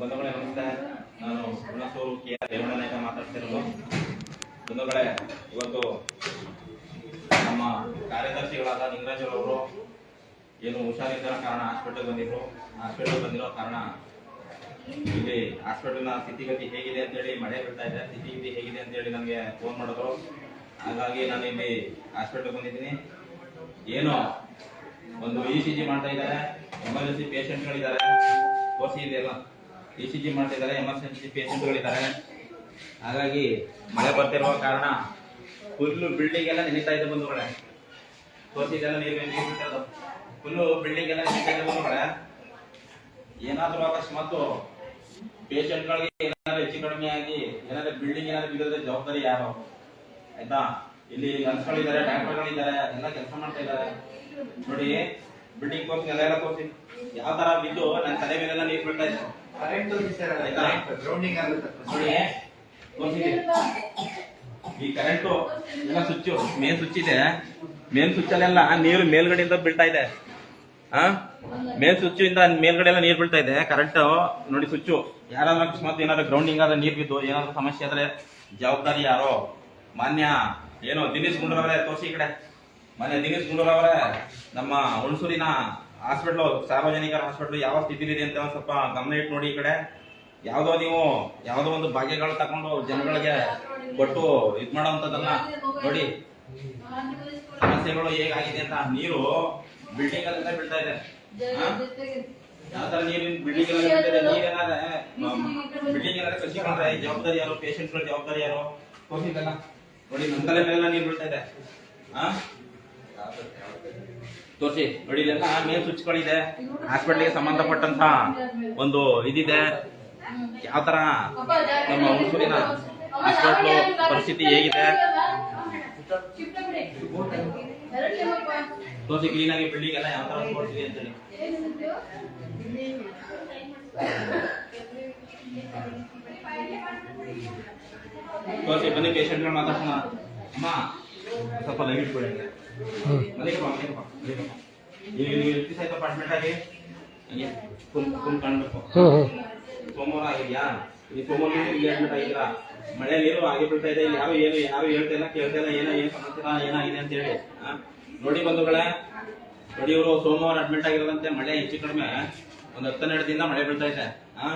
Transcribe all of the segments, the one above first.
ಬಂಧುಗಳೇ, ನಮಸ್ತೆ. ನಾನು ಹುಣಸೂರು ಕೆ ಆರ್ ರೇವಣ್ಣ ನಾಯಕ ಮಾತಾಡ್ತಿರೋದು. ಬಂಧುಗಳೇ, ಇವತ್ತು ನಮ್ಮ ಕಾರ್ಯದರ್ಶಿಗಳಾದ ನಿಂಗರಾಜ್ ಅವರು ಏನು ಹುಷಾರಿದ್ದರ ಕಾರಣ ಹಾಸ್ಪಿಟಲ್ ಬಂದಿದ್ರು. ಹಾಸ್ಪಿಟಲ್ ಬಂದಿರೋ ಕಾರಣ ಇಲ್ಲಿ ಹಾಸ್ಪಿಟಲ್ನ ಸ್ಥಿತಿಗತಿ ಹೇಗಿದೆ ಅಂತೇಳಿ ಮಳೆ ಬೀಳ್ತಾ ಇದೆ. ಸ್ಥಿತಿಗತಿ ಹೇಗಿದೆ ಅಂತೇಳಿ ನನಗೆ ಫೋನ್ ಮಾಡಿದ್ರು. ಹಾಗಾಗಿ ನಾನು ಇಲ್ಲಿ ಹಾಸ್ಪಿಟಲ್ ಬಂದಿದ್ದೀನಿ. ಏನು ಒಂದು ಇ ಸಿ ಜಿ ಮಾಡ್ತಾ ಇದ್ದಾರೆ. ಎಮರ್ಜೆನ್ಸಿ ಪೇಷಂಟ್ಗಳಿದ್ದಾರೆ ತೋರಿಸಿ ಇದೆಲ್ಲ ಇ ಸಿ ಜಿ ಮಾಡ್ತಿದ್ದಾರೆ ಎಮರ್ಜೆನ್ಸಿ ಪೇಷಂಟ್ಗಳಿದ್ದಾರೆ ಹಾಗಾಗಿ ಮಳೆ ಬರ್ತಿರುವ ಕಾರಣ ಫುಲ್ಲು ಬಿಲ್ಡಿಂಗ್ ಎಲ್ಲ ನೆನೀತಾ ಇದೆ ಬಂಧುಗಳೇ. ತೋರಿಸಿ ಇದೆಲ್ಲ ನೀರು ಬಿಟ್ಟಿರೋದು. ಫುಲ್ಲು ಬಿಲ್ಡಿಂಗ್ ಎಲ್ಲ ನೆನೀತಾ ಇದೆ ಬಂಧುಗಳೇ. ಏನಾದರೂ ಅಕಸ್ಮಾತ್ ಪೇಷಂಟ್ಗಳಿಗೆ ಏನಾದ್ರು ಹೆಚ್ಚು ಕಡಿಮೆ ಆಗಿ ಏನಾದ್ರು ಬಿಲ್ಡಿಂಗ್ ಏನಾದ್ರು ಬಿದ್ದರೆ ಜವಾಬ್ದಾರಿ ಯಾರು? ಆಯ್ತಾ? ಇಲ್ಲಿ ನರ್ಸ್ಗಳಿದ್ದಾರೆ ಡಾಕ್ಟರ್ಗಳಿದ್ದಾರೆ ಎಲ್ಲ ಕೆಲಸ ಮಾಡ್ತಾ ಇದ್ದಾರೆ. ನೋಡಿ ಬಿಲ್ಡಿಂಗ್ ತೋರಿಸಿ ಎಲ್ಲ ಎಲ್ಲ ತೋರಿಸಿ ಯಾವ ತರ ಬಿದ್ದು ನನ್ನ ತಲೆ ಮೇಲೆಲ್ಲ ನೀರು ಬಿಡ್ತಾ ಇತ್ತು ಕರೆಂಟ್? ಗ್ರೌಂಡಿಂಗ್ ಈ ಕರೆಂಟು ಎಲ್ಲ ಸ್ವಿಚ್ ಮೇನ್ ಸ್ವಿಚ್ ಇದೆ. ಮೇನ್ ಸ್ವಿಚ್ ಅಲ್ಲೆಲ್ಲ ನೀರು ಮೇಲ್ಗಡೆಯಿಂದ ಬೀಳ್ತಾ ಇದೆ. ಆ? ಮೇಲ್ ಸ್ವಿಚ್ ಇಂದ ಮೇಲ್ಗಡೆ ಎಲ್ಲ ನೀರು ಬೀಳ್ತಾ ಇದೆ. ಕರೆಂಟ್ ನೋಡಿ ಸ್ವಿಚ್ ಯಾರಾದ್ರೂ ಅಕಸ್ಮಾತ್ ಏನಾದ್ರು ಗ್ರೌಂಡಿಂಗ್ ಆದ್ರೆ ನೀರು ಬಿದ್ದು ಏನಾದ್ರು ಸಮಸ್ಯೆ ಆದ್ರೆ ಜವಾಬ್ದಾರಿ ಯಾರೋ? ಮಾನ್ಯ ಏನೋ ದಿನೇಶ್ ಗುಂಡ್ರೆ ತೋರಿಸಿ ಈ ಕಡೆ. ಮಾನ್ಯ ದಿನೇಶ್ ಗುಂಡೂರವರೇ ನಮ್ಮ ಹುಣಸೂರಿನ ಹಾಸ್ಪಿಟ್ಲು, ಸಾರ್ವಜನಿಕರ ಹಾಸ್ಪಿಟ್ಲು ಯಾವ ಸ್ಥಿತಿಲಿದೆ ಅಂತ ಸ್ವಲ್ಪ ಗಮನ ಇಟ್ಟು ನೋಡಿ ಈ ಕಡೆ. ಯಾವುದೋ ನೀವು ಯಾವುದೋ ಒಂದು ಭಾಗ್ಯಗಳು ತಗೊಂಡು ಜನಗಳಿಗೆ ಕೊಟ್ಟು ಇದು ಮಾಡೋವಂಥದ್ದನ್ನ ನೋಡಿ. ಸಮಸ್ಯೆಗಳು ಹೇಗಾಗಿದೆ ಅಂತ ನೀರು ಬಿಲ್ಡಿಂಗ್ ಅಲ್ಲಿಂದ ಬೀಳ್ತಾ ಇದೆ? ಯಾವ ತರ ನೀರು ಬಿಲ್ಡಿಂಗ್ ಇದೆ? ನೀರೇನಾದ್ರೆ ಬಿಲ್ಡಿಂಗ್ ಏನಾದ್ರೆ ಕಸಿಕೊಂಡ್ರೆ ಜವಾಬ್ದಾರಿ ಯಾರು ಪೇಷಂಟ್ಗಳ ಜವಾಬ್ದಾರಿ ಯಾರು ತೋರಿಸಿದ್ದಲ್ಲ ನೋಡಿ ನಮ್ಮ ತಲೆ ಮೇಲೆಲ್ಲ ನೀರು ಬೀಳ್ತಾ ಇದೆ. ಆ ತೋರಿಸಿ, ನೋಡಿ ಇಲ್ಲೆಲ್ಲ ಮೇಲ್ ಸ್ವಿಚ್ಗಳಿದೆ. ಹಾಸ್ಪಿಟ್ಲಿಗೆ ಸಂಬಂಧಪಟ್ಟಂತ ಒಂದು ಇದಿದೆ. ಯಾವ ತರ ನಮ್ಮ ಹುಣಸೂರಿನ ಹಾಸ್ಪಿಟ್ಲು ಪರಿಸ್ಥಿತಿ ಹೇಗಿದೆ? ತೋರಿಸಿ ಕ್ಲೀನ್ ಆಗಿ ಬಿಲ್ಡಿಂಗ್ ಎಲ್ಲ ಯಾವ ತರ ತೋರಿಸಿದೆ ಅಂತೇಳಿ. ತೋರಿಸಿ, ಬನ್ನಿ ಪೇಷಂಟ್ಗಳು ಮಾತಾಡ್ಸೋಣ. ಅಮ್ಮ, ಸ್ವಲ್ಪ ಲೈಟ್ ಇಟ್ಕೊಳ್ಳಿ. ಅಪಾರ್ಟ್ಮೆಂಟ್ ಆಗಿ ಫುಲ್ ಫುಲ್ ಸೋಮವಾರ ಆಗಿದ್ಯಾ ಈ ಸೋಮವಾರ ಇಲ್ಲಿ ಅಡ್ಮಿಟ್ ಆಗಿಲ್ಲ ಮಳೆ ನೀರು ಆಗಿ ಬಿಡ್ತಾ ಇದೆ ಯಾರು ಏನು ಯಾರು ಹೇಳ್ತಾ ಇಲ್ಲ ಕೇಳ್ತಾ ಇಲ್ಲ ಏನೋ ಏನು ಸಮಾಚಾರ ಏನಾಗಿದೆ ಅಂತ ಹೇಳಿ? ನೋಡಿ ಬಂಧುಗಳೇ ನೋಡಿ ಇವರು ಸೋಮವಾರ ಅಡ್ಮಿಟ್ ಆಗಿರೋದಂತೆ ಮಳೆ ಹೆಚ್ಚು ಕಡಿಮೆ ಒಂದು ಹತ್ತನ್ನೆರಡು ದಿನ ಮಳೆ ಬೀಳ್ತಾ ಇದೆ ಆ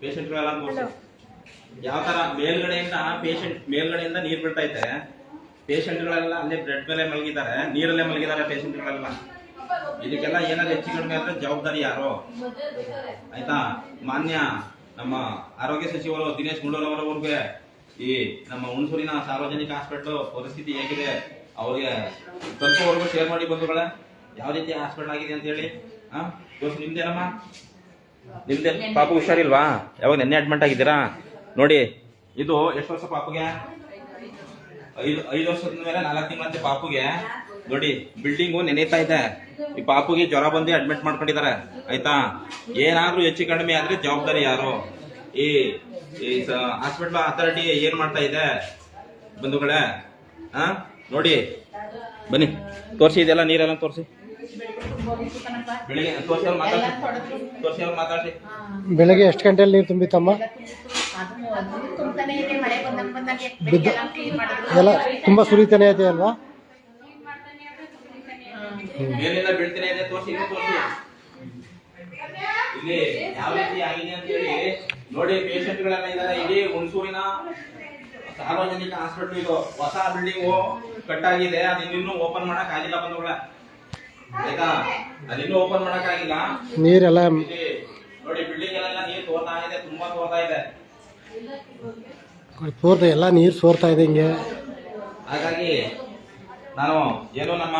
ಪೇಷಂಟ್ಗಳೆಲ್ಲ ಯಾವ ತರ ಮೇಲ್ಗಡೆಯಿಂದ ಪೇಷಂಟ್ ಮೇಲ್ಗಡೆಯಿಂದ ನೀರ್ ಬೀಳ್ತಾ ಐತೆ ಪೇಷಂಟ್ಗಳೆಲ್ಲ ಅಲ್ಲೇ ಬ್ರೆಡ್ ಮೇಲೆ ಮಲಗಿದ್ದಾರೆ, ನೀರಲ್ಲೇ ಮಲಗಿದ್ದಾರೆ ಪೇಷಂಟ್ಗಳೆಲ್ಲ. ಇದಕ್ಕೆಲ್ಲ ಏನಾದ್ರು ಹೆಚ್ಚು ಕಡಿಮೆ ಆದ್ರೆ ಜವಾಬ್ದಾರಿ ಯಾರು? ಆಯ್ತಾ? ಮಾನ್ಯ ನಮ್ಮ ಆರೋಗ್ಯ ಸಚಿವರು ದಿನೇಶ್ ಗುಂಡೂರವರವ್ರಿಗೆ ಈ ನಮ್ಮ ಹುಣಸೂರಿನ ಸಾರ್ವಜನಿಕ ಹಾಸ್ಪಿಟ್ಲು ಪರಿಸ್ಥಿತಿ ಹೇಗಿದೆ? ಅವ್ರಿಗೆ ಸ್ವಲ್ಪವರೆಗೂ ಶೇರ್ ಮಾಡಿ ಬಂಧುಗಳೇ. ಯಾವ ರೀತಿ ಹಾಸ್ಪಿಟಲ್ ಆಗಿದೆ ಅಂತ ಹೇಳಿ? ಹಾ ನಿಮ್ದೇನಮ್ಮ ನಿಮ್ದೇ ಪಾಪು ಹುಷಾರಿಲ್ವಾ? ಯಾವಾಗ ನೆನ್ನೆ ಅಡ್ಮಿಟ್ ಆಗಿದ್ದೀರಾ? ನೋಡಿ, ಇದು ಎಷ್ಟು ವರ್ಷ ಪಾಪುಗೆ? ಐದು ಐದು ವರ್ಷದ ಮೇಲೆ ನಾಲ್ಕು ತಿಂಗಳಂತೆ ಪಾಪುಗೆ. ನೋಡಿ ಬಿಲ್ಡಿಂಗು ನೆನೀತಾ ಇದೆ. ಈ ಪಾಪುಗೆ ಜ್ವರ ಬಂದು ಅಡ್ಮಿಟ್ ಮಾಡ್ಕೊಂಡಿದ್ದಾರೆ. ಆಯ್ತಾ? ಏನಾದ್ರೂ ಹೆಚ್ಚು ಕಡಿಮೆ ಆದ್ರೆ ಜವಾಬ್ದಾರಿ ಯಾರು? ಈ ಈ ಹಾಸ್ಪಿಟಲ್ ಅಥಾರಿಟಿ ಏನ್ ಮಾಡ್ತಾ ಇದೆ? ಬಂಧುಗಳೇ ಹಾ ನೋಡಿ ಬನ್ನಿ. ತೋರಿಸಿ ಇದೆಲ್ಲ ನೀರೆಲ್ಲ ತೋರಿಸಿ. ಬೆಳಿಗ್ಗೆ ಎಷ್ಟು ಗಂಟೆಯಲ್ಲಿ ನೀರು ತುಂಬಿತಮ್ಮ ತುಂಬ್ತಾನೆ ಇದೆ. ಮಳೆ ಬಂದಂಗ್ ಬಂದಂಗೆ ಬಿದ್ದು- ಎಲ್ಲ ತುಂಬಾ ಸುರಿತಾನೆ ಇದೆ ಅಲ್ವಾ? ಮೇಲಿಂದ ಬೀಳ್ತಾನೆ ಇದೆ. ತೋರಿಸಿ ಇಲ್ಲಿ ತೋರಿಸಿ. ಇಲ್ಲಿ ಯಾವ ರೀತಿ ಆಗಿದೆ ಅಂತ ಹೇಳಿ ನೋಡಿ ಪೇಷಂಟ್ ಗಳೆಲ್ಲ ಇದಾರೆ ಇಡೀ ಹುಣಸೂರಿನ ಸಾರ್ವಜನಿಕ ಹಾಸ್ಪಿಟಲ್ ಇದು. ಹೊಸ ಬಿಲ್ಡಿಂಗ್ ಕಟ್ಟಾಗಿದೆ. ಅದು ಇನ್ನೂ ಓಪನ್ ಮಾಡಕ್ ಆಗಿಲ್ಲ ಬಂಧುಗಳ. ಆಯ್ತಾ? ಅದಿನ್ನೂ ಓಪನ್ ಮಾಡಕ್ ನೀರೆಲ್ಲ ನೋಡಿ ಬಿಲ್ಡಿಂಗ್ ಎಲ್ಲ ನೀರು ತೋರ್ತಾ ಇದೆ ತುಂಬಾ ತೋರ್ತಾ ಇದೆ. ಪೂರ್ತಿ ಎಲ್ಲ ನೀರು ಸೋರ್ತಾ ಇದೆ ಹಿಂಗೆ. ಹಾಗಾಗಿ ನಾನು ಏನು ನಮ್ಮ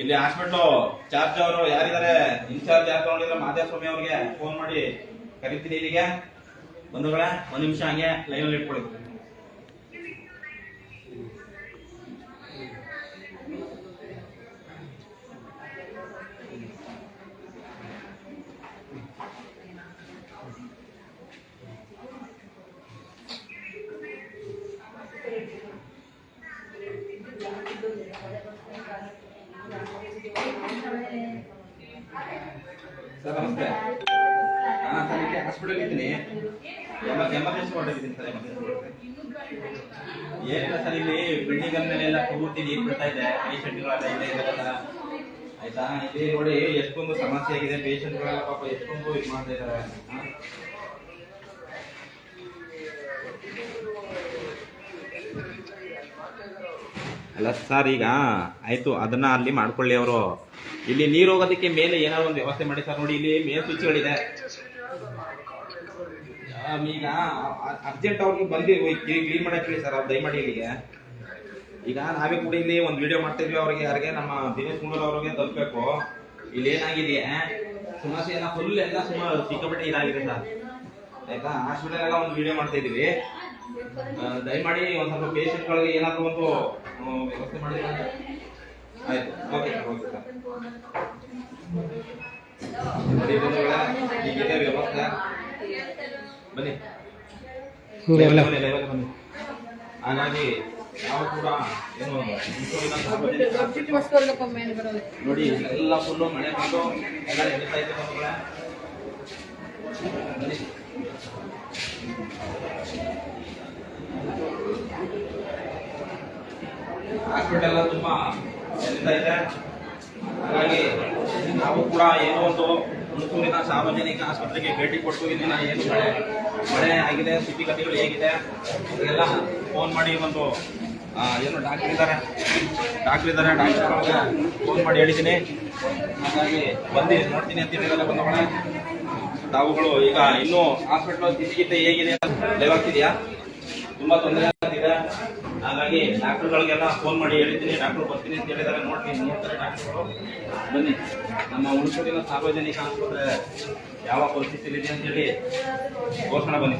ಇಲ್ಲಿ ಹಾಸ್ಪಿಟ್ಲು ಚಾರ್ಜ್ ಅವರು ಯಾರಿದ್ದಾರೆ ಇನ್ಚಾರ್ಜ್ ಯಾರು ತಗೊಂಡಿದ್ರೆ ಮಾದೇಸ್ವಾಮಿ ಅವ್ರಿಗೆ ಫೋನ್ ಮಾಡಿ ಕರಿತೀನಿ ಇಲ್ಲಿಗೆ. ಬಂಧುಗಳೇ ಒಂದು ನಿಮಿಷ ಹಂಗೆ ಲೈನಲ್ಲಿ ಅಲ್ಲಿ ಇಟ್ಕೊಳ್ಳಿ. ಸರ್, ನಮಸ್ತೆ. ಹಾಂ ಸರ್, ಇಲ್ಲಿ ಹಾಸ್ಪಿಟಲ್ ಇದ್ದೀನಿ. ಎಮರ್ ಎಮರ್ಜೆನ್ಸಿ ಕೊಟ್ಟಿದ್ದೀನಿ ಸರ್ ಎಮರ್ಜೆನ್ಸಿ ಏನಿಲ್ಲ ಸರ್, ಇಲ್ಲಿ ಬಿಲ್ಡಿಂಗ್ ಮೇಲೆ ಎಲ್ಲ ಪೂರ್ತಿ ನೀರು ಬಿಡ್ತಾ ಇದೆ ಪೇಷಂಟ್ಗಳೆಲ್ಲ ಇದೆ ಇದೆಲ್ಲ ಆಯ್ತಾ? ಇಲ್ಲಿ ನೋಡಿ ಎಷ್ಟೊಂದು ಸಮಸ್ಯೆ ಆಗಿದೆ. ಪೇಷಂಟ್ಗಳೆಲ್ಲ ಪಾಪ ಎಷ್ಟೊಂದು ಇದು ಮಾಡ್ತಾ ಇದ್ದಾರೆ. ಸರ್ ಈಗ ಆಯ್ತು. ಅದನ್ನ ಅಲ್ಲಿ ಮಾಡ್ಕೊಳ್ಳಿ ಅವರು. ಇಲ್ಲಿ ನೀರು ಹೋಗೋದಕ್ಕೆ ಮೇಲೆ ಏನಾದ್ರು ಒಂದು ವ್ಯವಸ್ಥೆ ಮಾಡಿ ಸರ್ ನೋಡಿ, ಇಲ್ಲಿ ಮೇಲ್ ಸ್ವಿಚ್ಗಳಿದೆ ಈಗ ಅರ್ಜೆಂಟ್ ಅವ್ರಿಗೆ ಬಂದು ಕ್ಲೀನ್ ಮಾಡಕ್ ಹೇಳಿ ಸರ್ ಅವ್ರು ದಯಮಾಡಿ ಇಲ್ಲಿಗೆ. ಈಗ ನಾವೇ ಕೂಡ ಇಲ್ಲಿ ಒಂದು ವಿಡಿಯೋ ಮಾಡ್ತಾ ಇದ್ವಿ ಅವ್ರಿಗೆ. ಯಾರಿಗೆ? ನಮ್ಮ ದಿನೇಶ್ ಕುಮಾರ್ ಅವ್ರಿಗೆ ತಲುಪಬೇಕು. ಇಲ್ಲಿ ಏನಾಗಿದೆ ಸಮಸ್ಯೆ ಎಲ್ಲ ಫುಲ್ ಎಲ್ಲ ಸುಮಾರು ಸಿಕ್ಕಾಪಟ್ಟೆ ಇದಾಗಿದೆ ಸರ್ ಆಯ್ತಾ? ಹಾಸ್ಪಿಟಲ್ ಎಲ್ಲ ಒಂದು ವಿಡಿಯೋ ಮಾಡ್ತಾ ಇದೀವಿ ದಯಮಾಡಿ ಒಂದ್ ಸ್ವಲ್ಪ ಪೇಷಂಟ್ ಗಳಿಗೆ ಏನಾದ್ರು ಒಂದು ವ್ಯವಸ್ಥೆ ಮಾಡಿದ್ರೆ ಆಯ್ತು ಓಕೆ ಓಕೆ ಸರ್. ಹೀಗಿದೆ ವ್ಯವಸ್ಥೆ. ಬನ್ನಿ. ಬನ್ನಿ. ಹಾಗಾಗಿ ನಾವು ಕೂಡ ಏನು ನೋಡಿ ಎಲ್ಲ ಫುಲ್ಲು ಮಳೆ ಬಂದು ಎಲ್ಲ ನಡೀತಾ ಇದೆ ಹಾಸ್ಪಿಟಲ್ ಎಲ್ಲ ತುಂಬಾ ನಡೀತಾ ಇದೆ. ಹಾಗಾಗಿ ನಾವು ಕೂಡ ಏನೋ ಒಂದು ಹುಣಸೂರಿನ ಸಾರ್ವಜನಿಕ ಆಸ್ಪತ್ರೆಗೆ ಭೇಟಿ ಕೊಟ್ಟು ಇಲ್ಲಿನ ಏನು ಮಳೆ ಮಳೆ ಆಗಿದೆ ಸ್ಥಿತಿಗತಿಗಳು ಹೇಗಿದೆ ಅದೆಲ್ಲ ಫೋನ್ ಮಾಡಿ ಒಂದು ಏನು ಡಾಕ್ಟರ್ ಇದ್ದಾರೆ? ಡಾಕ್ಟ್ರ್ ಇದ್ದಾರೆ ಡಾಕ್ಟರ್ ಫೋನ್ ಮಾಡಿ ಹೇಳಿದ್ದೀನಿ. ಹಾಗಾಗಿ ಬಂದು ನೋಡ್ತೀನಿ ಅಂತ ಹೇಳಿದ್ರೆ ಬಂದವಳೆ ತಾವುಗಳು ಈಗ ಇನ್ನೂ ಹಾಸ್ಪಿಟಲ್ ಸ್ಥಿತಿಗತಿ ಹೇಗಿದೆ ಲೈವ್ ಆಗ್ತಿದೆಯಾ ತುಂಬಾ ತೊಂದರೆ ಆಗ್ತಿದೆ. ಹಾಗಾಗಿ ಡಾಕ್ಟರ್ಗಳಿಗೆಲ್ಲ ಫೋನ್ ಮಾಡಿ ಹೇಳಿದ್ದೀನಿ. ಡಾಕ್ಟರ್ ಬರ್ತೀನಿ ಅಂತ ಹೇಳಿದಾರೆ ನೋಡ್ತೀನಿ ನೋಡ್ತಾರೆ ಡಾಕ್ಟರ್ಗಳು ಬನ್ನಿ. ನಮ್ಮ ಹುಣಸೂರಿನ ಸಾರ್ವಜನಿಕ ಆಸ್ಪತ್ರೆ ಯಾವ ಪರಿಸ್ಥಿತಿಯಲ್ಲಿ ಇದೆ ಅಂತೇಳಿ ಘೋಷಣೆ ಬನ್ನಿ.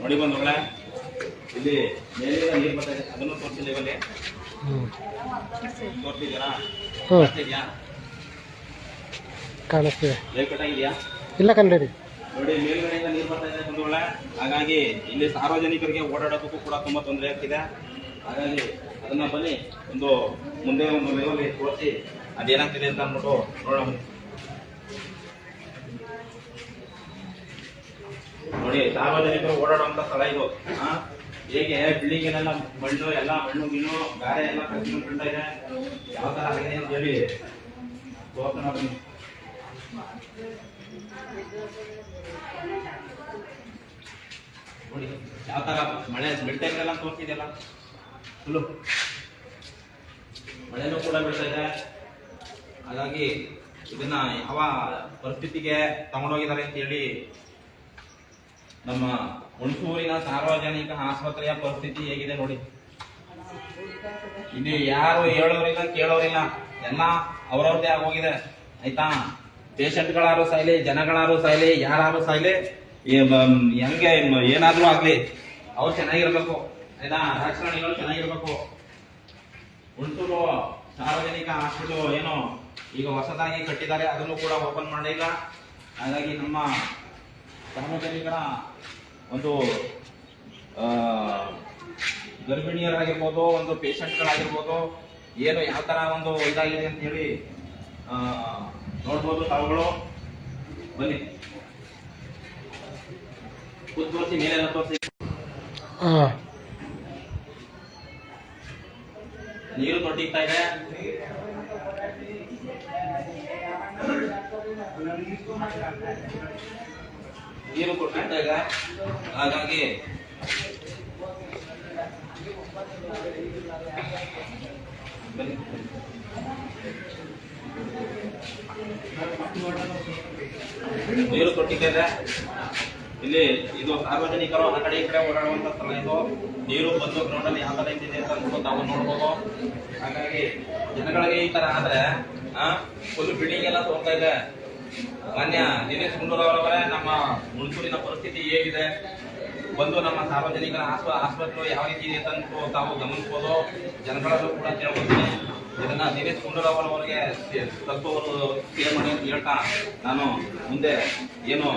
ನೋಡಿ ಬಂದೋಗ್ಲ ಇಲ್ಲಿ ಮೇಲಿನ ನೀರು ಬರ್ತಾ ಇದೆ. ಅದನ್ನು ತೋರಿಸಿಲ್ಲ ಇವಲ್ಲಿ ಕಾಣಿಸ್ತಿದೆ. ಇಲ್ಲ ಕನ್ನಡಿ. ನೋಡಿ ಮೇಲ್ಗಡೆಯಿಂದ ನೀರು ಬರ್ತಾ ಇದೆ ಬಂಧುಗಳೇ. ಹಾಗಾಗಿ ಇಲ್ಲಿ ಸಾರ್ವಜನಿಕರಿಗೆ ಓಡಾಡೋದಕ್ಕೂ ಕೂಡ ತುಂಬಾ ತೊಂದರೆ ಆಗ್ತಿದೆ. ಹಾಗಾಗಿ ಅದನ್ನ ಬನ್ನಿ ಒಂದು ಮುಂದೆ ಒಂದು ಲೆವೆಲ್ ತೋರಿಸಿ ಅದೇನಾಗ್ತಿದೆ ಅಂತ ಅಂದ್ಬಿಟ್ಟು ನೋಡೋಣ. ನೋಡಿ ಸಾರ್ವಜನಿಕರು ಓಡಾಡುವಂತ ಸ್ಥಳ ಇದು? ಹೇಗೆ ಬಿಲ್ಡಿಂಗ್ ಎಲ್ಲ ಮಣ್ಣು ಎಲ್ಲ ಮಣ್ಣು ಗಿಣ್ಣು ಗಾರೆ ಎಲ್ಲ ಕಟ್ಟಿನ ಬೀಳ್ತಾ ಇದೆ. ಯಾವ ತರ ಆಗಿದೆ ಅಂತ ಹೇಳಿ ಹೋಗ್ತಾನ ಬನ್ನಿ. ನೋಡಿ, ಯಾವ ತರ ಮಳೆ ಬೀಳ್ತಾ ಇದೆಯಲ್ಲ ಅಂತ ತೋರಿಸಿದೆಯಲ್ಲ? ಫುಲ್ಲು ಮಳೆನೂ ಕೂಡ ಬೀಳ್ತಾ ಇದೆ. ಹಾಗಾಗಿ ಇದನ್ನ ಯಾವ ಪರಿಸ್ಥಿತಿಗೆ ತಗೊಂಡೋಗಿದ್ದಾರೆ ಅಂತ ಹೇಳಿ ನಮ್ಮ ಹುಣಸೂರಿನ ಸಾರ್ವಜನಿಕ ಆಸ್ಪತ್ರೆಯ ಪರಿಸ್ಥಿತಿ ಹೇಗಿದೆ ನೋಡಿ. ಇಲ್ಲಿ ಯಾರು ಹೇಳೋರಿಲ್ಲ, ಕೇಳೋರಿಲ್ಲ. ಎಲ್ಲ ಅವರವ್ರದ್ದೇ ಆಗೋಗಿದೆ. ಆಯ್ತಾ? ಪೇಷಂಟ್ಗಳಾರು ಸಾಯ್ಲಿ, ಜನಗಳಾರು ಸಾಯ್ಲಿ ಯಾರು ಸಾಯ್ಲಿ ಹೆಂಗೆ ಏನಾದ್ರೂ ಆಗ್ಲಿ, ಅವ್ರು ಚೆನ್ನಾಗಿರ್ಬೇಕು. ಆಯ್ತಾ? ರಾಜಕಾರಣಿಗಳು ಚೆನ್ನಾಗಿರ್ಬೇಕು. ಹುಣಸೂರು ಸಾರ್ವಜನಿಕ ಆಸ್ಪತ್ರೆ ಏನು ಈಗ ಹೊಸದಾಗಿ ಕಟ್ಟಿದ್ದಾರೆ, ಅದನ್ನು ಕೂಡ ಓಪನ್ ಮಾಡಿಲ್ಲ ಹಾಗಾಗಿ ನಮ್ಮ ಸಾರ್ವಜನಿಕರ ಒಂದು ಗರ್ಭಿಣಿಯರಾಗಿರ್ಬೋದು ಒಂದು ಪೇಷಂಟ್ಗಳಾಗಿರ್ಬೋದು ಏನು ಯಾವ ಥರ ಒಂದು ಇದಾಗಿದೆ ಅಂತ ಹೇಳಿ ನೋಡ್ಬೋದು ತಾವುಗಳು. ಬನ್ನಿ. ಕೂತ್ ತೋರಿಸಿ ಮೇಲೆಲ್ಲ ತೋರಿಸಿ. ನೀರು ತೊಟ್ಟಿಗ್ತಾ ಇದೆ. ನೀರು ಕೊಟ್ಟಾಗ ಹಾಗಾಗಿ ನೀರು ಕೊಟ್ಟಿದ್ದಾರೆ ಇಲ್ಲಿ ಇದು ಸಾರ್ವಜನಿಕರು ಆ ಕಡೆ ಈ ಕಡೆ ಓಡಾಡುವಂತ ಸ್ಥಳ ಇದು. ನೀರು ಬಂದು ಗ್ರೌಂಡ್ ಅಲ್ಲಿ ಯಾವ ತರ ಇದೆ ಅಂತ ನಾವು ತಾವು ನೋಡ್ಬೋದು. ಹಾಗಾಗಿ ಜನಗಳಿಗೆ ಈ ತರ ಆದ್ರೆ ಫುಲ್ ಬಿಲ್ಡಿಂಗ್ ಎಲ್ಲ ತೋರ್ತಾ ಇದೆ. ಮಾನ್ಯ ದಿನೇಶ್ ಗುಂಡೂರಾವ್ ಅವರವರೇ ನಮ್ಮ ಮುನ್ಸೂರಿನ ಪರಿಸ್ಥಿತಿ ಹೇಗಿದೆ? ಒಂದು ನಮ್ಮ ಸಾರ್ವಜನಿಕರ ಆಸ್ಪ ಆಸ್ಪತ್ರೆ ಯಾವ ರೀತಿ ಇದೆ ಅಂತ ತಾವು ಗಮನಿಸ್ಬೋದು. ಜನಗಳಲ್ಲೂ ಕೂಡ ಕೇಳ್ಕೊತೀನಿ ಇದನ್ನ ದಿನೇಶ್ ಗುಂಡೂರಾವ್ ಅವರಿಗೆ ತಲುಪುವವರು ಕ್ಲಿಯರ್ ಮಾಡಿ ಅಂತ ಹೇಳ್ತಾ ನಾನು ಮುಂದೆ ಏನು,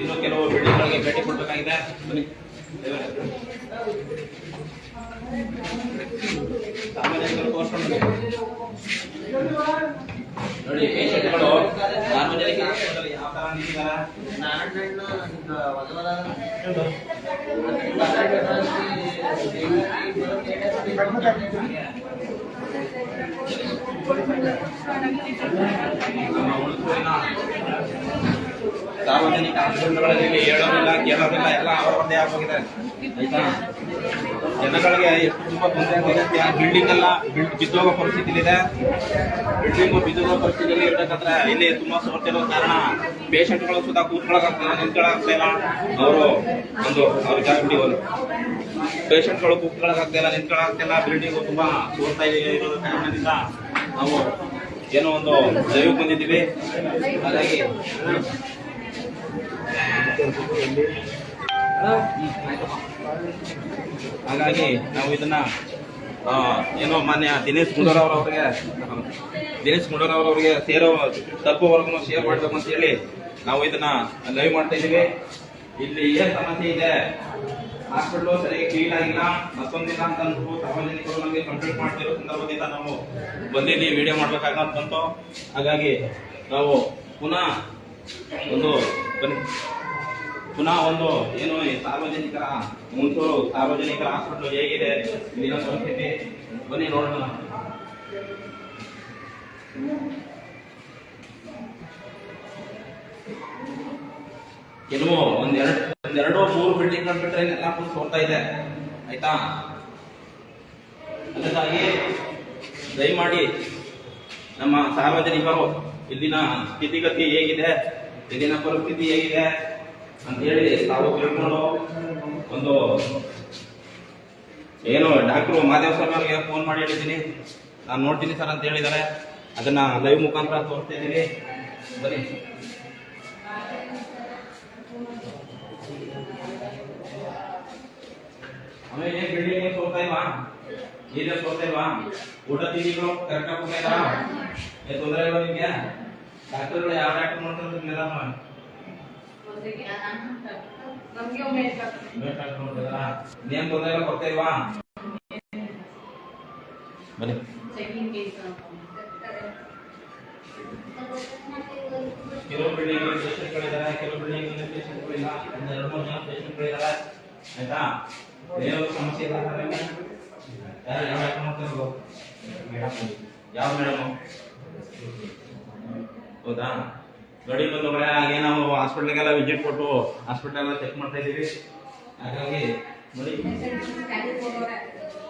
ಇನ್ನು ಕೆಲವು ಬಿಲ್ಡಿಂಗ್ಗಳಿಗೆ ಭೇಟಿ ಕೊಡಬೇಕಾಗಿದೆ. ಸಾರ್ವಜನಿಕರು ನೋಡಿ ಪೇಷಂಟ್ಗಳು ಸಾರ್ವಜನಿಕ ಆಸ್ಪತ್ರೆಯಲ್ಲಿ ಯಾವ ತರ ನಿಂತಿದ್ದಾರೆ ನಮ್ಮ ಹುಡುಗರಿನ ಸಾರ್ವಜನಿಕ ಆಸ್ಪತ್ರೆಗಳಲ್ಲಿ ಹೇಳೋದಿಲ್ಲ ಕೇಳೋದಿಲ್ಲ ಎಲ್ಲ ಅವರದ್ದೇ ಆಗೋಗಿದೆ ಆಯ್ತಾ? ಜನಗಳಿಗೆ ಎಷ್ಟು ತುಂಬಾ ತೊಂದರೆ ಆಗುತ್ತೆ. ಬಿಲ್ಡಿಂಗ್ ಎಲ್ಲ ಬಿಲ್ಡ್ ಬಿದ್ದೋಗೋ ಪರಿಸ್ಥಿತಿ ಇದೆ ಬಿಲ್ಡಿಂಗ್ ಬಿದ್ದೋಗೋ ಪರಿಸ್ಥಿತಿಯಲ್ಲಿ ಇರ್ಬೇಕಾದ್ರೆ ಇಲ್ಲಿ ತುಂಬಾ ಸೋರ್ತಿರೋ ಕಾರಣ ಪೇಷಂಟ್ಗಳು ಸುತ್ತ ಕೂತ್ಕೊಳ್ಳೋಕಾಗ್ತಿಲ್ಲ ಇಲ್ಲ. ಅವರು ಒಂದು ಅವ್ರ ಬಿಡಿ ಒಂದು ಪೇಷಂಟ್ಗಳು ಕೂತ್ಕೊಳ್ಳೋಕ್ಕಾಗ್ತಿಲ್ಲ ನಿಂತ್ಕೊಳ್ಳೋಕಾಗ್ತಿಲ್ಲ ಬಿಲ್ಡಿಂಗ್ ತುಂಬಾ ಸೋರ್ತಾ ಇರೋ ಕಾರಣದಿಂದ ನಾವು ಏನೋ ಒಂದು ದೈವ ಬಂದಿದ್ದೀವಿ ಹಾಗಾಗಿ ಹಾಗಾಗಿ ನಾವು ಇದನ್ನ ಏನೋ ಮಾನ್ಯ ದಿನೇಶ್ ಗುಂಡೂರಾವ್ ಅವರಿಗೆ ದಿನೇಶ್ ಗುಂಡೂರಾವ್ ಅವರಿಗೆ ಸೇರೋ ತಲುಪೋವರೆಗೂ ಶೇರ್ ಮಾಡಬೇಕು ಅಂತ ಹೇಳಿ ನಾವು ಇದನ್ನ ಲೈವ್ ಮಾಡ್ತಾ ಇದೀವಿ ಇಲ್ಲಿ ಏನ್ ಸಮಸ್ಯೆ ಇದೆ? ಹಾಸ್ಪಿಟ್ಲು ಸರಿಯಾಗಿ ಕ್ಲೀನ್ ಆಗಿಲ್ಲ. ಮತ್ತೊಂದಿಲ್ಲ ಅಂತ ಅಂದ್ಬಿಟ್ಟು ಸಾರ್ವಜನಿಕರು ನಮಗೆ ಕಂಪ್ಲೇಂಟ್ ಮಾಡ್ತಿರೋ ಸಂದರ್ಭದಿಂದ ನಾವು ಬಂದಿದ್ದೀವಿ. ವಿಡಿಯೋ ಮಾಡ್ಬೇಕಾಗಂತ ಬಂತು ಹಾಗಾಗಿ ನಾವು ಪುನಃ ಒಂದು ಬನ್ನಿ. ಪುನಃ ಒಂದು ಏನು ಸಾರ್ವಜನಿಕ ಸಾರ್ವಜನಿಕರ ಸಾರ್ವಜನಿಕ ಸಾರ್ವಜನಿಕರ ಹಾಸ್ಪಿಟಲ್ ಹೇಗಿದೆ? ಇಲ್ಲಿನ ಪರಿಸ್ಥಿತಿ? ಬನ್ನಿ ನೋಡೋಣ. ಕೆಲವು ಒಂದೆರಡು ಒಂದೆರಡು ಮೂರು ಬಿಲ್ಡಿಂಗ್ ಬಿಟ್ರೆ ಎಲ್ಲ ಫುಲ್ ಹೋಗ್ತಾ ಇದೆ. ಆಯ್ತಾ? ಅದಕ್ಕಾಗಿ ದಯಮಾಡಿ ನಮ್ಮ ಸಾರ್ವಜನಿಕರು ಇಲ್ಲಿನ ಸ್ಥಿತಿಗತಿ ಹೇಗಿದೆ? ಇಲ್ಲಿನ ಪರಿಸ್ಥಿತಿ ಹೇಗಿದೆ? ಅಂತ ಹೇಳಿ ತಾವು ತಿಳ್ಕೊಂಡು ಒಂದು ಏನು ಡಾಕ್ಟ್ರು ಮಾದೇವ ಸರ್ ಅವರಿಗೆ ಫೋನ್ ಮಾಡಿ ಹೇಳಿದ್ದೀನಿ. ನಾನು ನೋಡ್ತೀನಿ ಸರ್ ಅಂತ ಹೇಳಿದ್ದಾರೆ. ಅದನ್ನ ಲೈವ್ ಮುಖಾಂತರ ತೋರಿಸ್ತಾ ಇದ್ದೀನಿ. ಬನ್ನಿ. ಆಮೇಲೆ ಏನು ಬಿಲ್ಡಿಂಗ್ ತೋರ್ತಾ ಇಲ್ವಾ? ಏನೇ ತೋರ್ತಾ ಇಲ್ವಾ? ಊಟ ತಿಂಡಿಗಳು ಕರೆಕ್ಟಾಗಿ ಕೊಡ್ತಾ ಇದ್ದಾರಾ? ತೊಂದರೆ ಇಲ್ವಾ ನಿಮ್ಗೆ? ಡಾಕ್ಟರ್ಗಳು ಯಾವ ಡಾಕ್ಟರ್ ನೋಡ್ತಾರೆ ನಿಮ್ಗೆಲ್ಲ ನಮ್ಗೆ ಒಮ್ಮೆ ಡಾಕ್ಟರ್ ನೋಡ್ತಿದಾರಾ ಇನ್ನೇನ್ ತೊಂದರೆ ಇಲ್ಲ ಕೊಡ್ತಾ ಇಲ್ವಾ ಬನ್ನಿ ಸೆಕೆಂಡ್ ಕೇಸ್ ಕೆಲವು ಬಿಲ್ಡಿಂಗ್ ಪೇಷಂಟ್ಗಳಿದ್ದಾರೆ ಕೆಲವು ಬಿಲ್ಡಿಂಗ್ ಪೇಷಂಟ್ಗಳಿಲ್ಲ ಒಂದು ಎರಡು ಮೂರು ಜನ ಪೇಷಂಟ್ಗಳಿದ್ದಾರೆ ಆಯ್ತಾ ಏನಾದ್ರು ಸಮಸ್ಯೆ ಇಲ್ಲ ಸರ್ ನಿಮ್ಗೆ? ಯಾರು ಯಾವ ಡಾಕ್ಟರ್ ನೋಡ್ತಿರೋದು ಯಾವ ಮೇಡಮ್ ಹೌದಾ ನೋಡಿ ಬಂಧುಗಳೇ ಹಾಗೆ ನಾವು ಹಾಸ್ಪಿಟ್ಲಿಗೆಲ್ಲ ವಿಸಿಟ್ ಕೊಟ್ಟು ಹಾಸ್ಪಿಟಲ್ ಎಲ್ಲ ಚೆಕ್ ಮಾಡ್ತಾ ಇದ್ದೀವಿ. ಹಾಗಾಗಿ ನೋಡಿ.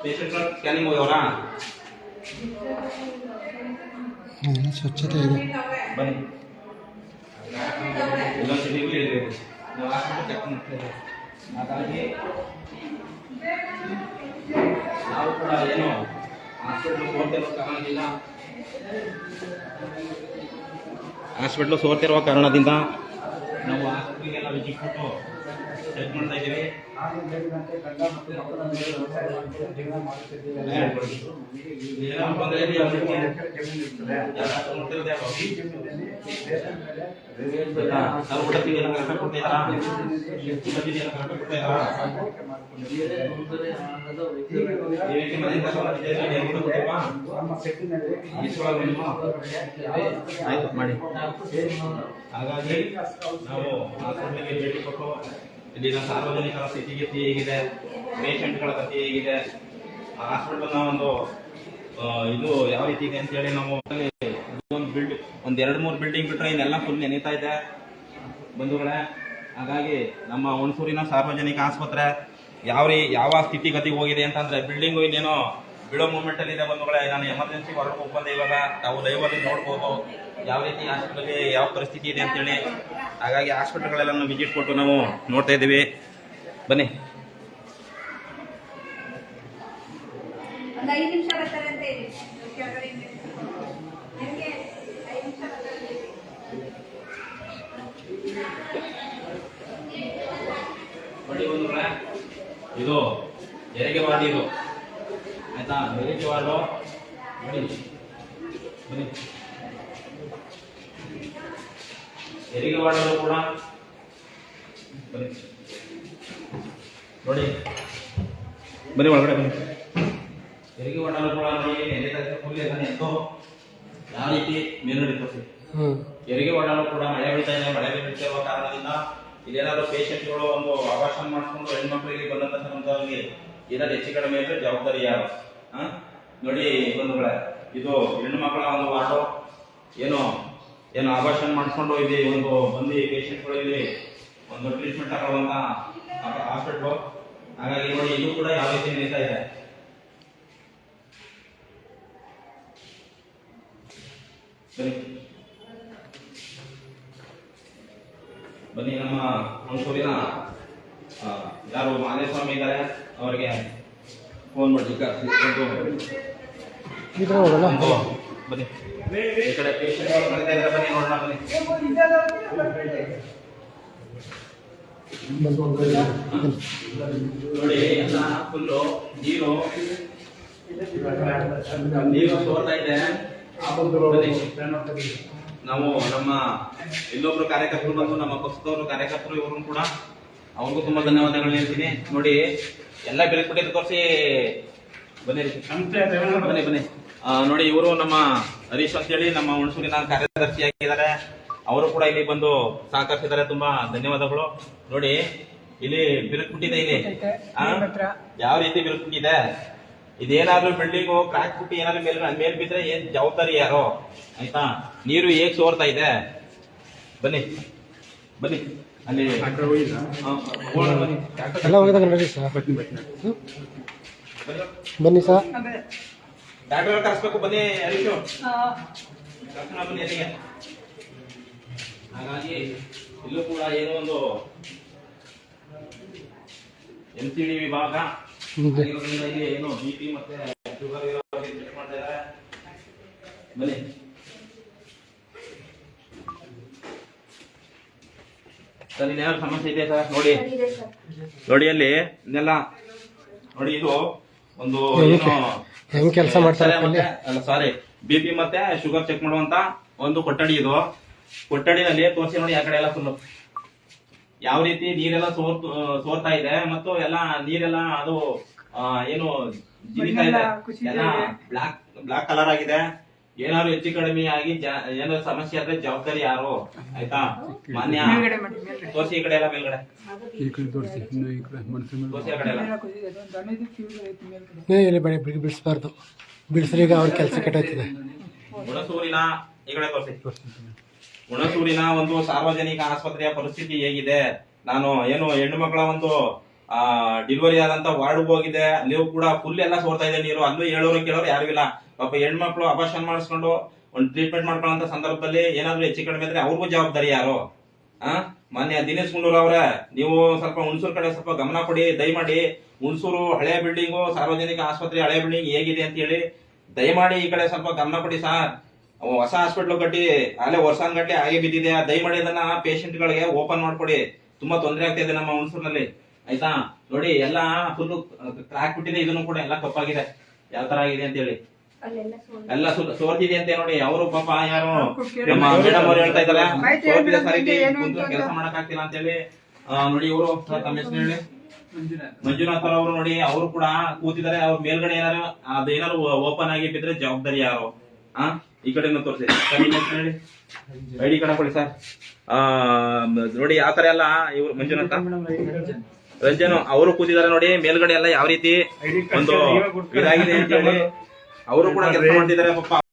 ಪೇಷಂಟ್ಗಳ ಸ್ಕ್ಯಾನಿಂಗ್ ಹೋಗ್ಯವರಾ? ಸ್ವಚ್ಛತೆ ಇದೆ. ಬನ್ನಿ. ಇದೆ ನಾವು ಹಾಸ್ಪಿಟಲ್ ಚೆಕ್ ಮಾಡ್ತಾ ಇದ್ದೀವಿ. ಹಾಗಾಗಿ ನಾವು ಕೂಡ ಏನು ಹಾಸ್ಪಿಟ್ಲ್ ಸೋರ್ತಿರೋ ಕಾರಣದಿಂದ ಹಾಸ್ಪಿಟ್ಲ್ ಸೋರ್ತಿರುವ ಕಾರಣದಿಂದ ನಾವು ಹಾಸ್ಪಿಟ್ಲಿಗೆಲ್ಲ ವಿಸಿಟ್ ಕೊಟ್ಟು ಚೆಕ್ ಮಾಡ್ತಾ ಇದ್ದೀವಿ ಎಲ್ಲ ಕೊಡ್ತಾ? ಏನು ಊಟ ಕೊಟ್ಟಿಲ್ವಾ? ಇಷ್ಟವಾಗ್ಲೂ ನೀವು? ಆಯ್ತು ಮಾಡಿ ಹಾಗಾಗಿ ನಾವು ಹಾಸ್ಪಿಟ್ಲಿಗೆ ಭೇಟಿ ಕೊಟ್ಟು ಇಲ್ಲಿನ ಸಾರ್ವಜನಿಕರ ಸ್ಥಿತಿಗತಿ ಹೇಗಿದೆ, ಪೇಷಂಟ್ಗಳ ಗತಿ ಹೇಗಿದೆ ಹಾಸ್ಪಿಟಲ್ನ ಒಂದು ಇದು ಯಾವ ರೀತಿ ಇದೆ ಅಂತೇಳಿ ನಾವು ಒಂದು ಬಿಲ್ಡ್ ಒಂದ್ ಎರಡು ಮೂರು ಬಿಲ್ಡಿಂಗ್ ಬಿಟ್ಟರೆ ಇನ್ನೆಲ್ಲ ಫುಲ್ ನೆನೀತಾ ಇದೆ. ಬಂಧುಗಳೇ, ಹಾಗಾಗಿ ನಮ್ಮ ಹುಣಸೂರಿನ ಸಾರ್ವಜನಿಕ ಆಸ್ಪತ್ರೆ ಯಾವ ರೀ, ಯಾವ ಸ್ಥಿತಿಗತಿಗೆ ಹೋಗಿದೆ ಅಂತಂದ್ರೆ ಬಿಲ್ಡಿಂಗು ಇನ್ನೇನೋ ಬಿಡೋ ಮೂಮೆಂಟ್ ಅಲ್ಲಿ ಇದೆ ಬಂಧುಗಳೇ ನಾನು ಎಮರ್ಜೆನ್ಸಿ ಹೊರಗೆ ಬಂದೆ ಇವಾಗ. ನಾವು ಲೈವ್ ಅಲ್ಲಿ ನೋಡ್ಬೋದು ಯಾವ ರೀತಿ ಹಾಸ್ಪಿಟಲ್ಗೆ ಯಾವ ಪರಿಸ್ಥಿತಿ ಇದೆ ಅಂತೇಳಿ. ಹಾಗಾಗಿ ಹಾಸ್ಪಿಟಲ್ಗಳೆಲ್ಲ ವಿಸಿಟ್ ಕೊಟ್ಟು ನಾವು ನೋಡ್ತಾ ಇದ್ದೀವಿ. ಬನ್ನಿ. ಇದು ಹೆರಿಗೆ ವಾರ್ಡ್ ಇದು. ಆಯ್ತಾ? ಹೆರಿಗೆ ವಾರ್ಡು ಬನ್ನಿ. ಬನ್ನಿ. ಹೆರಿಗೆ ವಾರ್ಡಲ್ಲೂ ಕೂಡ. ಬನ್ನಿ. ನೋಡಿ. ಬನ್ನಿ ಒಳಗಡೆ ಬನ್ನಿ. ಹೆರಿಗೆ ಮಾಡಲು ಕೂಡ. ನೋಡಿ ಎದೆ ತನಕ ಫುಲ್ ಎಲ್ಲ ಎತ್ತೋ ಯಾವ ರೀತಿ ಹ್ಞೂ ಹೆರಿಗೆ ಮಾಡಲು ಕೂಡ. ಮಳೆ ಬೀಳ್ತಾ ಇದೆ ಮಳೆ ಬೀಳ್ತಿರುವ ಕಾರಣದಿಂದ ಇಲ್ಲೇನಾದ್ರು ಪೇಷಂಟ್ಗಳು ಒಂದು ಆಪರೇಷನ್ ಮಾಡಿಸ್ಕೊಂಡು ಹೆಣ್ಮಕ್ಳಿಗೆ ಬಂದಂತ ಸಂದರ್ಭದಲ್ಲಿ ಏನಾದ್ರು ಹೆಚ್ಚು ಕಡಿಮೆ ಇದ್ರೆ ಜವಾಬ್ದಾರಿ ಯಾರು? ನೋಡಿ ಬಂಧುಗಳೇ ಇದು ಹೆಣ್ಣು ಮಕ್ಕಳ ಒಂದು ವಾರ್ಡು ಏನು ಏನು ಆಪರೇಷನ್ ಮಾಡಿಸ್ಕೊಂಡು ಇಲ್ಲಿ ಒಂದು ಬಂದು ಪೇಷಂಟ್ಗಳು ಇಲ್ಲಿ ಒಂದು ಟ್ರೀಟ್ಮೆಂಟ್ ತಗೊಳ್ಳುವಂತ ಹಾಸ್ಪಿಟ್ಲು ಹಾಗಾಗಿ ನೋಡಿ ಇದು ಕೂಡ ಯಾವ ರೀತಿ ನಡೀತಾ ಇದೆ. ಬನ್ನಿ. ಬನ್ನಿ ನಮ್ಮ ಆ, ಯಾರು ಮಾದೇಸ್ವಾಮಿ ಇದ್ದಾರೆ? ಅವರಿಗೆ ಫೋನ್ ಮಾಡಿ ಈ ಕಡೆ ಹೋಗೋಣ ಒಂದು ಬನ್ನಿ ಈ ಕಡೆ ಪೇಷಂಟ್ ಬನ್ನಿ ನೋಡೋಣ ಬನ್ನಿ. ನೋಡಿ ಎಲ್ಲ ಫುಲ್ಲು ನೀರು. ನೀರು ಸೋರ್ತಾ ಇದೆ. ನಾವು ನಮ್ಮ ಇನ್ನೊಬ್ರು ಕಾರ್ಯಕರ್ತರು ಬಂದು ನಮ್ಮ ಪಕ್ಷದವರು ಕಾರ್ಯಕರ್ತರು ಇವರು ಕೂಡ ಅವ್ರಿಗೂ ತುಂಬಾ ಧನ್ಯವಾದಗಳು ಹೇಳ್ತೀನಿ. ನೋಡಿ ಎಲ್ಲ ಬೆಳಗ್ಬಿಟ್ಟಿದ್ದು ತೋರಿಸಿ ಬನ್ನಿ ರೀ. ಬನ್ನಿ ಬನ್ನಿ. ಆ, ನೋಡಿ ಇವರು ನಮ್ಮ ಹರೀಶ್ ಅಂತೇಳಿ ನಮ್ಮ ಹುಣಸೂರಿನ ಕಾರ್ಯದರ್ಶಿಯಾಗಿದ್ದಾರೆ ಅವರು ಕೂಡ ಇಲ್ಲಿ ಬಂದು ಸಹಕರಿಸಿದ್ದಾರೆ. ತುಂಬಾ ಧನ್ಯವಾದಗಳು. ನೋಡಿ ಇಲ್ಲಿ ಬಿರುಕ್ಬಿಟ್ಟಿದೆ ಇಲ್ಲಿ. ಆ? ಯಾವ ರೀತಿ ಬಿರುಕ್ಬಿಟ್ಟಿದೆ ಇದೇನಾದ್ರೂ ಬಿಲ್ಡಿಂಗ್ ಕ್ರಾಕ್ ಬಿಟ್ಟು ಏನಾದ್ರು ಮೇಲೆ ಮೇಲ್ ಬಿದ್ರೆ ಏನ್ ಜವಾಬ್ದಾರಿ ಯಾರು? ಆಯ್ತಾ? ನೀರು ಹೇಗ್ ಸೋರ್ತಾ ಇದೆ? ಬನ್ನಿ ಬನ್ನಿ. ಅಲ್ಲಿ ಹಾ, ಹೋಗೋಣ ಬನ್ನಿ. ಎಲ್ಲ ಹೋಗಿದಾಗ ನಡಿ ಸರ್. ಬನ್ನಿ. ಬನ್ನಿ ಸರ್. ಡಾಕ್ಟರ್ ಕರೆಸ್ಬೇಕು ಬನ್ನಿ ಕರ್ಕೊಂಡು ಬನ್ನಿ ಅಲ್ಲಿಗೆ. ಹಾಗಾಗಿ ಇಲ್ಲೂ ಕೂಡ ಏನೋ ಒಂದು ಎಂ ಸಿ ಡಿ ವಿಭಾಗ ಏನು ಬಿ ಪಿ ಮತ್ತೆ ಶುಗರ್ ಇರೋ ಮಾಡ್ತಾ ಇದ್ದಾರೆ. ಬನ್ನಿ. ಸರ್ ಸಮಸ್ಯೆ ಇದೆ ಸರ್? ನೋಡಿ. ನೋಡಿ ಅಲ್ಲಿ ಇದೆಲ್ಲ ನೋಡಿ ಇದು ಒಂದು ಏನು ಹೆಂಗ್ ಕೆಲಸ ಮಾಡ್ತಾರೆ ಸರಿ, ಮತ್ತೆ- ಅಲ್ಲ ಸಾರಿ ಬಿ ಪಿ ಮತ್ತೆ ಶುಗರ್ ಚೆಕ್ ಮಾಡುವಂತ ಒಂದು ಕೊಠಡಿ ಇದು. ಕೊಠಡಿನಲ್ಲಿ ತೋರಿಸಿ ನೋಡಿ ಆ ಕಡೆ ಎಲ್ಲ ಫುಲ್ ಯಾವ ರೀತಿ ನೀರೆಲ್ಲ ಸೋರ್ ಸೋರ್ತಾ ಇದೆ ಮತ್ತು ಎಲ್ಲ ನೀರೆಲ್ಲ ಅದು ಏನು ಜಿಗಿತಾ ಇದೆ. ಎಲ್ಲ ಬ್ಲಾಕ್ ಬ್ಲಾಕ್ ಕಲರ್ ಆಗಿದೆ. ಏನಾದ್ರು ಹೆಚ್ಚು ಕಡಿಮೆ ಆಗಿ ಜ- ಏನಾದ್ರು ಸಮಸ್ಯೆ ಆದ್ರೆ ಜವಾಬ್ದಾರಿ ಯಾರು? ಆಯ್ತಾ? ಮಾನ್ಯ. ತೋರಿಸಿ ಈ ಕಡೆ ಎಲ್ಲ ಮೇಲ್ಗಡೆ. ಈ ಕಡೆ ತೋರಿಸಿ ಇನ್ನು ಈ ಕಡೆ ಮನಸ್ಸು ತೋರಿಸಿ ಆ ಕಡೆ ಎಲ್ಲ. ಏ ಇಲ್ಲಿ ಬಡಿ ಬಿಡಿ ಬಿಡಿಸ್ಬಾರ್ದು. ಬಿಡಿಸ್ರಿ ಈಗ ಅವ್ರ ಕೆಲಸ ಕೆಟ್ಟೋಯ್ತದೆ. ಹುಣಸೂರಿನ ಈ ಕಡೆ ತೋರಿಸಿ. ಹುಣಸೂರಿನ ಒಂದು ಸಾರ್ವಜನಿಕ ಆಸ್ಪತ್ರೆಯ ಪರಿಸ್ಥಿತಿ ಹೇಗಿದೆ? ನಾನು ಏನು ಹೆಣ್ಣು ಮಕ್ಕಳ ಒಂದು ಡಿಲಿವರಿ ಡೆಲಿವರಿ ಆದಂತ ವಾರ್ಡ್ ಹೋಗಿದೆ. ಅಲ್ಲಿಯೂ ಕೂಡ ಫುಲ್ ಎಲ್ಲ ಸೋರ್ತಾ ಇದೆ ನೀರು. ಅಲ್ಲೂ ಹೇಳೋರು ಕೇಳೋರು ಯಾರು ಇಲ್ಲ. ಪಾಪ ಹೆಣ್ಮಕ್ಳು ಅಪರ್ಷನ್ ಮಾಡಿಸ್ಕೊಂಡು ಒಂದು ಟ್ರೀಟ್ಮೆಂಟ್ ಮಾಡ್ಕೊಳ್ಳೋ ಸಂದರ್ಭದಲ್ಲಿ ಏನಾದ್ರು ಹೆಚ್ಚು ಕಡಿಮೆ ಇದ್ರೆ ಅವ್ರಿಗೂ ಜವಾಬ್ದಾರಿ ಯಾರು? ಆ? ಮಾನ್ಯ ದಿನೇಶ್ ಗುಂಡೂರ್ ಅವರೇ, ನೀವು ಸ್ವಲ್ಪ ಹುಣಸೂರು ಕಡೆ ಸ್ವಲ್ಪ ಗಮನ ಕೊಡಿ, ದಯಮಾಡಿ ಹುಣಸೂರು ಹಳೆ ಬಿಲ್ಡಿಂಗು ಸಾರ್ವಜನಿಕ ಆಸ್ಪತ್ರೆ ಹಳೆ ಬಿಲ್ಡಿಂಗ್ ಹೇಗಿದೆ ಅಂತ ಹೇಳಿ ದಯಮಾಡಿ ಈ ಕಡೆ ಸ್ವಲ್ಪ ಗಮನ ಕೊಡಿ ಸರ್. ಹೊಸ ಹಾಸ್ಪಿಟ್ಲು ಕಟ್ಟಿ, ಅಲ್ಲೇ ವರ್ಷಾನ್ಗಟ್ಲೆ ಹಾಗೆ ಬಿದ್ದಿದೆ. ದಯಮಾಡಿ ಅದನ್ನ ಪೇಷಂಟ್ ಗಳಿಗೆ ಓಪನ್ ಮಾಡ್ಕೊಡಿ. ತುಂಬಾ ತೊಂದರೆ ಆಗ್ತಾ ಇದೆ ನಮ್ಮ ಹುಣಸೂರಿನಲ್ಲಿ. ಆಯ್ತಾ? ನೋಡಿ, ಎಲ್ಲ ಫುಲ್ ಕ್ರಾಕ್ ಬಿಟ್ಟಿದೆ. ಇದನ್ನು ಕೂಡ ಎಲ್ಲ ಕಪ್ಪಾಗಿದೆ ಯಾವ ತರ ಆಗಿದೆ ಅಂತ ಹೇಳಿ. ಎಲ್ಲ ಸೋರ್ತಿದೆ ಅಂತ ನೋಡಿ ಅವರು ಪಾಪ ಯಾರು? ನಮ್ಮ ಮೇಡಮ್ ಅವ್ರು ಹೇಳ್ತಾ ಇದ್ದಾರೆ ಸೋರ್ತಿದೆ ಸರ್ ಕೆಲಸ ಮಾಡಕ್ ಆಗ್ತಿಲ್ಲ ಅಂತ ಹೇಳಿ ನೋಡಿ ಇವರು ತಮ್ಮ ಹೆಸರು ಹೇಳಿ. ಮಂಜುನಾಥ್. ಅವರು ನೋಡಿ ಅವರು ಕೂಡ ಕೂತಿದ್ದಾರೆ. ಅವ್ರ ಮೇಲ್ಗಡೆ ಏನಾರು ಅದೇನಾರು ಓಪನ್ ಆಗಿ ಬಿದ್ರೆ ಜವಾಬ್ದಾರಿ ಯಾರು? ಆ ಈ ಕಡೆ ತೋರಿಸಿ. ಹೇಳಿ. ಐಡಿ ಕಾರ್ಡ್ ಕೊಡಿ ಸರ್. ಆ ನೋಡಿ ಆತರ ತರ ಎಲ್ಲ ಇವ್ರು ಮಂಜುನಾಥ. ರಂಜನ್ ಅವರು ಕೂತಿದ್ದಾರೆ ನೋಡಿ ಮೇಲ್ಗಡೆ ಎಲ್ಲ ಯಾವ ರೀತಿ ಒಂದು ಇದಾಗಿದೆ ಅಂತ ಹೇಳಿ ಅವರು ಕೂಡ ಕೆಲಸ ಮಾಡ್ತಿದ್ದಾರೆ ಪಾಪ.